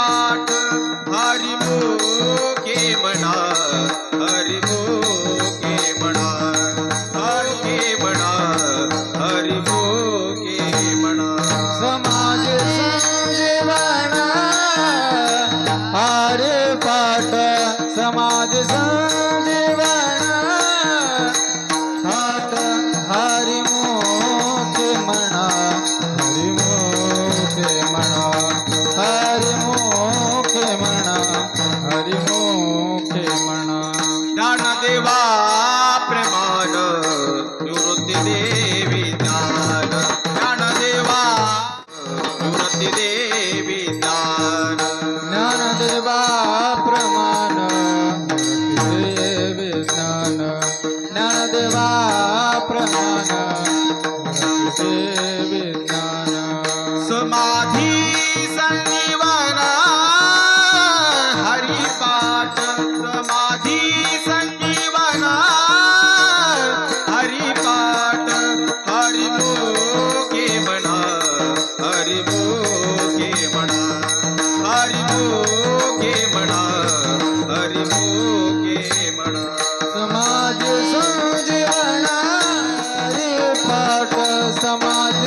हरिपाठ हरिमुखे म्हणा हरिमुखे म्हणा हरिके म्हणा हरिमुखे म्हणा समाज संजीवन हर पाठ समाज संजीवन देवी ज्ञान ज्ञानदेवा प्रमाण. देवी ज्ञान देवा प्रमाण. देवी हरिमुखे म्हणा. हरिमुखे म्हणा. हरिमुखे म्हणा. समाज पाठ समाज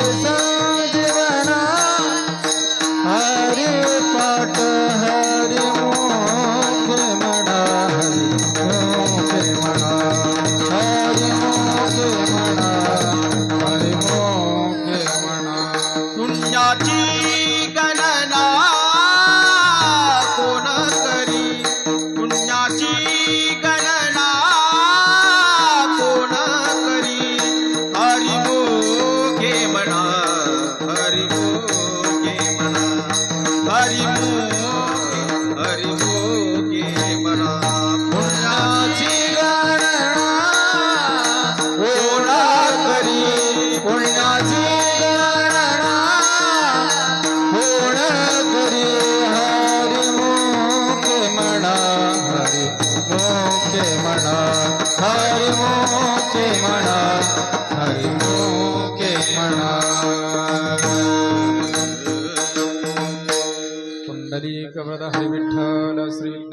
म्हणा हरी मुखे म्हणा हरी मुखे म्हणा पुंडलिक वरद हरी विठ्ठल श्री